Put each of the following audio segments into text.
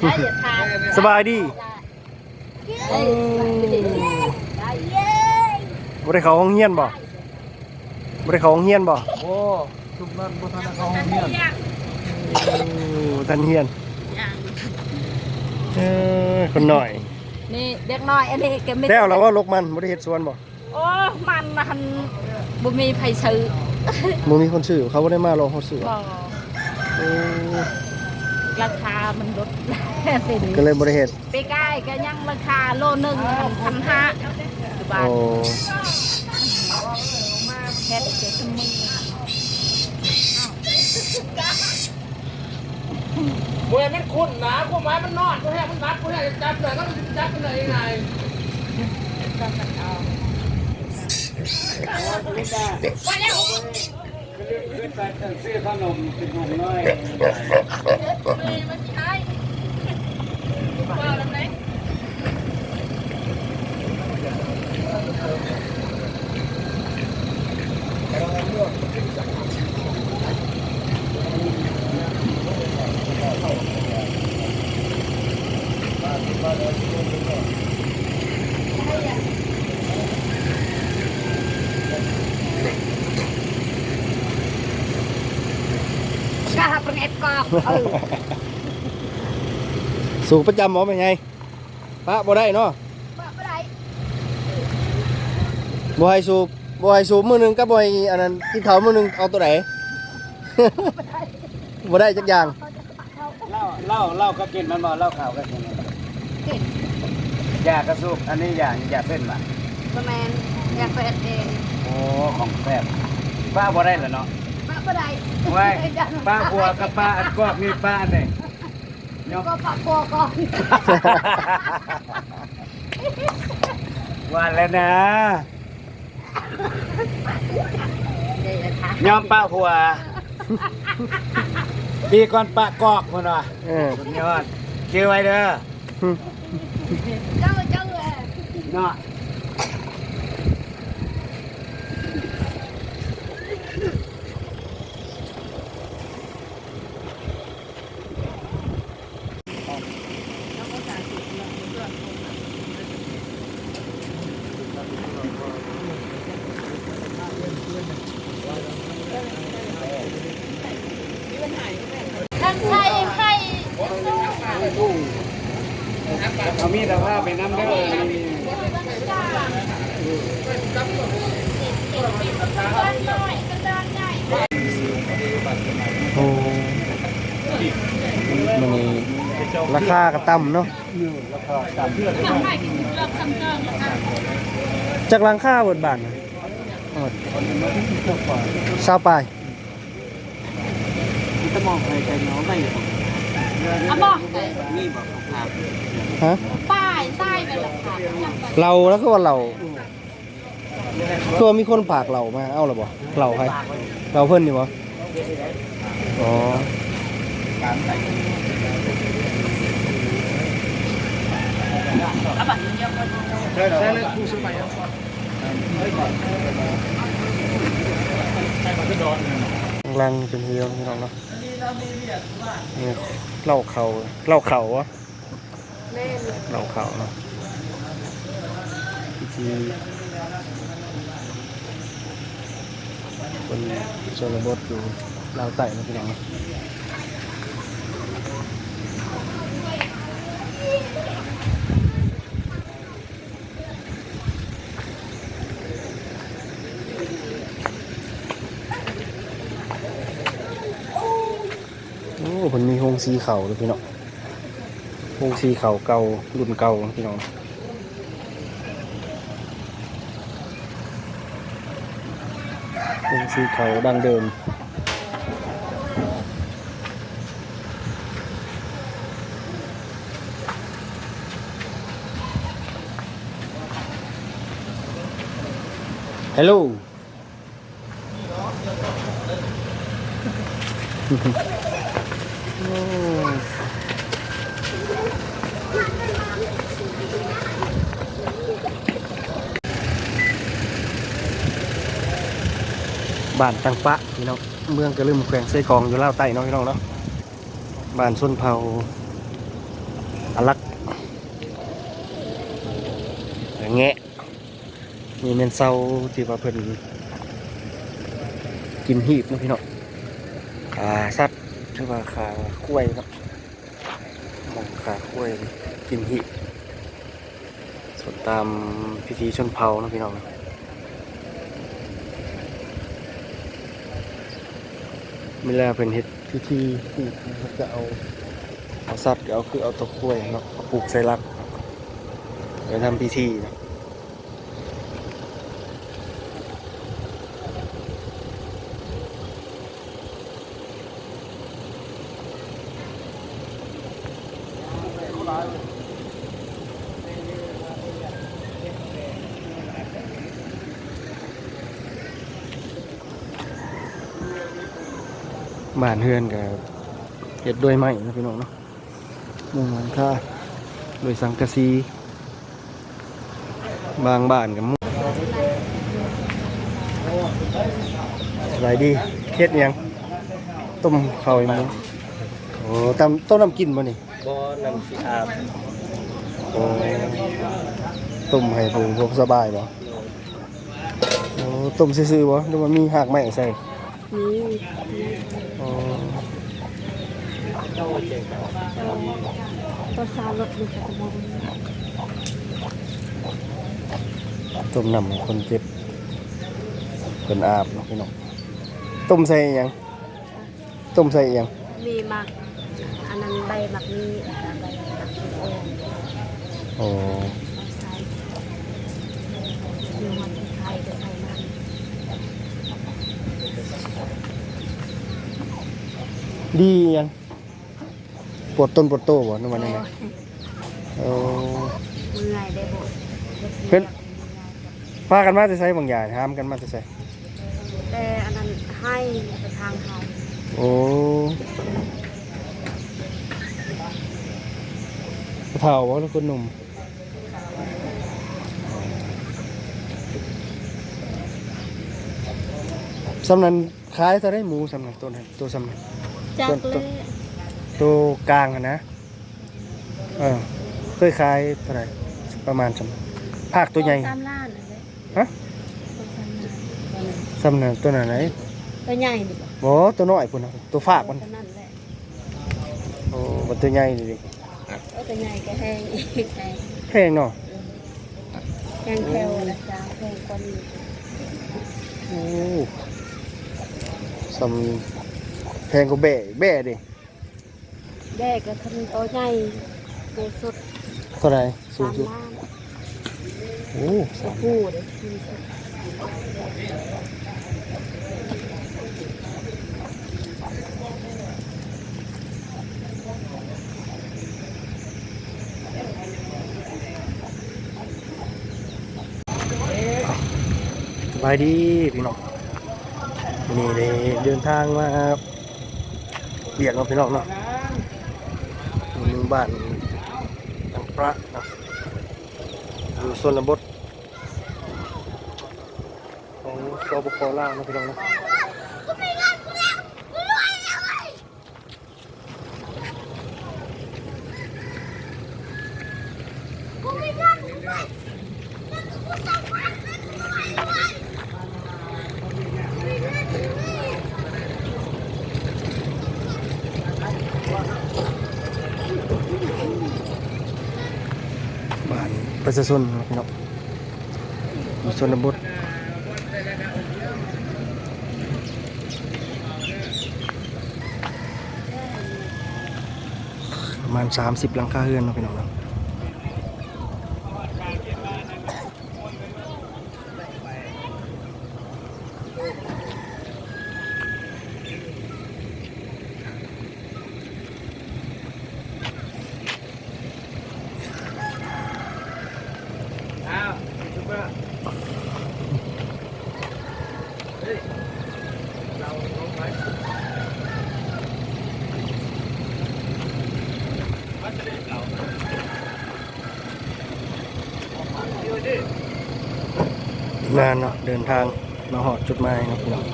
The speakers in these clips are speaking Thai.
ได้อย่าทานสบายดีเอ้ยได้เย้ยบ่ได้เข้าห้องเรียนบ่บ่ได้เข้าห้องเรียนบ่โอ้ทุกนั้นบ่ทันได้เข้าห้องเรียนโอ้ทันเรียนเออคนหน่อย นี่เด็กน้อยอันนี้แกไม่แล้วเราว่าลกมันบ่ได้เฮ็ดสวนบ่โอ้มันมันบ่มีไผซื้อบ่มีคนซื้อเขาบ่ได้มาลองเขาซื้อบ่โอ้ ราคามันลดสิก็เลยบ่ได้เฮ็ดไปใกล้ก็ยังราคาโลหนึงพันห้าบาทโอ้แค่เจ็ดมือมวยมันคุ้นนะกูไม้มันนอนกูแห้มันนัดกูแห้จับเลยก็จับไปเลยไงขึ้นไป ซื้อขนมกินขนมน้อยาเป็นเอ็ดกอกเออ สูบประจำบ่เป็นไงปะบ่ได้เนาะบ่ได้บ่ให้สูบบ่ให้สูบมื้อหนึงกับบ่ให้อันนั้นกินข้าวมื้อหนึงเอาตัวไหนบ่ได้จักอย่างเหล้าเหล้าเหล้าก็กินมันบ่เหล้าขาวก็กินเก่งยากระสูบอันนี้ยายาเส้นบ่ประมาณอยากไปเอ็ดเองโอ้ของแซ่บป้าบ่ได้เหรอเนาะ บ่บ่ได้ไว้ป้าบัวกับป้าอันกอกนี่ป้าอันไหนยกก็ปะปัวก่อนว่าแล้วนะเดี๋ยวทานยอมป้าหัวดีก่อนป้ากอกพุ่นว่ะเออสุดยอดชื่อไว้เด้อเจ้าเจ้าเออเนาะ ท่านใส่ให้ เอามีดเอาผ้าไป น้ำเด้อโอ้มันนี่ราคาก็ต่ำเนาะจากหลังค่าเบิดบาทนะเอาหมดเศร้าไปจะมองใครใจน้องได้อยู่อะบอกนี่บอกครับฮะป้าย ใต้ไปเลยค่ะเราแล้วก็ว่าเรา ตัวมีคนปากเรามา เอ้าหรอบ่เราใครเราเพิ่นนี่บ่อ๋อใช่ใช่เลยผู้ซื้อไปลังเป็นเฮียนี่น้องเนาะนี่เล่าเขาเล่าเขาวะ เหล่าเขาเนาะพิธีคนชนบทอยู่ลาวใต้นะพี่น้องเนาะโอ้ผมมีโฮงสีเขาเลยพี่น้อง โฮงสีเขาเก่ารุ่นเก่าพี่น้องโฮงสีเขาดังเดิมฮัลโหล บ้านตังปะพี่น้องเมืองกระลืมแขวงเซกองอยู่ลาวใต้น้องพี่น้องเนาะบ้านส้นเผาอลักแงะนี่เป็นเซาที่ว่าเพิ่นกินหีบนะพี่น้องขาสัตว์หรือว่าขาคุ้ยครับมองขาคุ้ยกินหีบส่วนตามพิธีชนเผานะพี่น้อง เวลาเป็นเห็ดพิธีหีบนะครับจะเอาเอาสัตว์ก็เอาคือเอาตัวคุ้ยเนาะปลูกใส่ลักไปทำพิธีนะ บ้านเฮือนกับเฮ็ดด้วยไม้นะพี่น้องเนาะมุงหลังคาด้วยสังกะสีบางบ้านกับมุงสบายดีเฮ็ดอิหยังต้มข้าวอีหมูโอ้ตำต้มน้ำกินบ่นี่บ่นำสิอาบโอ้ต้มให้ผู้พวกสบายบ่โอ้ต้มซื่อๆบ่หรือว่ามีหากไม้ใส่ นี่อ๋อตัวซาลดอยู่กับมองต้มน้ำให้คนเจ็บคนอาบเนาะพี่น้องต้มใส่อิหยังต้มใส่อิหยังมีหมักอันนั้นใบหมักมีอันนั้นใบหมักมีโอ่ง โอ้ เอาใส่อยู่วันที่ไทยก็ใส่มัน ดีอิหยังปวดต้นปวดโตบ่นึกว่านั่นไงโอ้เมื่อยได้บ่เพิ่นพากันมาจะใช้บางอย่างห้ามกันมาจะใช้แต่อันนั้นให้ไปทางเขาโอ้ผู้เฒ่าบ่แล้วคนหนุ่มสำนันขายเท่าได้หมูสำนันตัวนั้นตัวสำนัน จากต้นเลต้นยตัวกลางอะนะเออเคยขายเท่าไหร่ประมาณสำภาคตัวใหญ่ตามล้านนั่นแหละฮะตัวตามล้านสำนันตัวไหนไหนตัวใหญ่ดิบ่บ่ตัวน้อยพุ่นน่ะตัวฝากมันตัวนั่นแหละโอ้บ่ตัวใหญ่นี่ดิเออตัวใหญ่ก็แห้งอีกแห้งแพงเนาะแห้งแถวนะจ๊ะแห้งกว่านี้โอ้สำ แพงกว่าแบ่แบ่ดิแดกก็คันตัวใหญ่ตัวสุดเท่าไหร่สูสางมสุดล้านโอ้ตัวผู้เด้มีสุดสบายดีพี่น้องนี่เลยเดินทางมา เบียกเนาะพี่น้องเนาะหมู่บ้านตังพระเนาะอยู่ส่วนบทของสปปลาเนาะพี่น้องเนาะบ้ ประชาชนพี่น้องอยู่ส่วนบทประมาณ 30 หลังคาเรือนเนาะพี่น้องเนาะ งานเนาะเดินทางมาหอดจุดหมายนะพี่น้องเ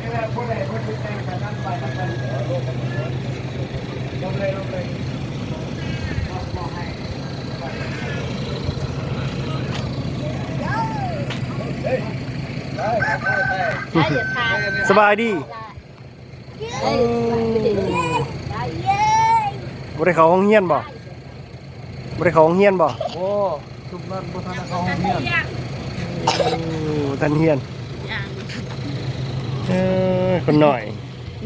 นี่แหละผู้ใดผู้ที่แต่งกันนั่นไปนั่นไปลงเลยลงเลยมสบายดี เอ้ย บ่ได้เข้าห้องเฮียนบ่บ่ได้เข้าห้องเฮียนบ่โอ้ทุกนั้นบุทานเขาเมียนโอ้ท่านเฮียนอย่างเออคนหน่อย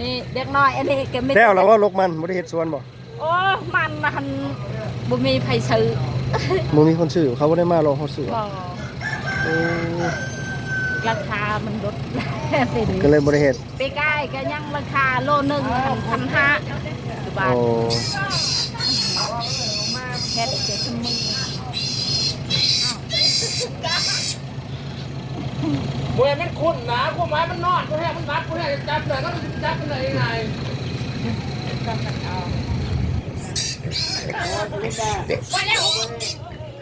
นี่เด็กน้อยอันนี้แกไม่แล้วเราก็ลกมันบ่ได้เฮ็ดสวนบ่โอ้ มันมันบ่มีไผซื้อบ่มีคนซื้อเขาบ่ได้มารอเขาซื้อบ่เออ ราคามันลดไปเลก็ยเลยบ่ได้เฮ็ดไปใกล้ก็ยังราคาโลนึงพันห้าบาทโอ้แค่เจ็ดชั่วโมงมวยมันคุ้นนะกูไม้มันนอนกูแห้มันนัดกูแห้จะจับเลยก็จะจับ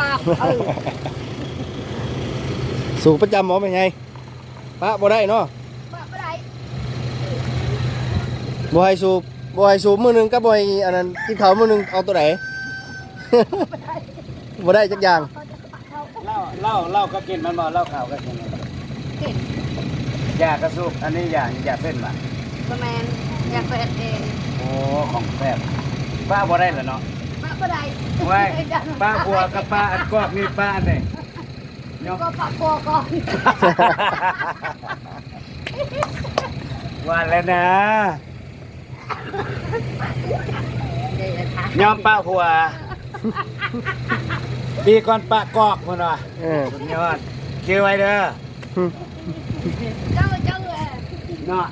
ป็นเอ็ดกอกเออสูบประจำหมอเป็นไงปะบ่ได้เนาะบ่ได้บ่ให้สูบบ่ให้สูบมื้อหนึงกับบ่ให้อันนั้นกินข้าวมื้อหนึงเอาตัวไหน บ่ได้จักอย่างเล่าเล่าเล่าก็กินมันมาเล่าข่าวก็กินเก่งยากระสุกอันนี้ยายาเส้นมาประมาณอยากไปเอ็ดเองโอ้ของแซ่บป้าบ่ได้เหรอเนาะ บ่ได้ไว้ป้าบัวกับป้าอัดกอกนี่ป้าอันไหนเนาะก็ปะปัวก่อนว่าแล้วนะเดี๋ยวค่ะยอมป้าหัวปีก่อนป้ากอกมันว่ะเออสุดยอดชื่อไว้เด้อเจ้าเจ้าเออเนาะ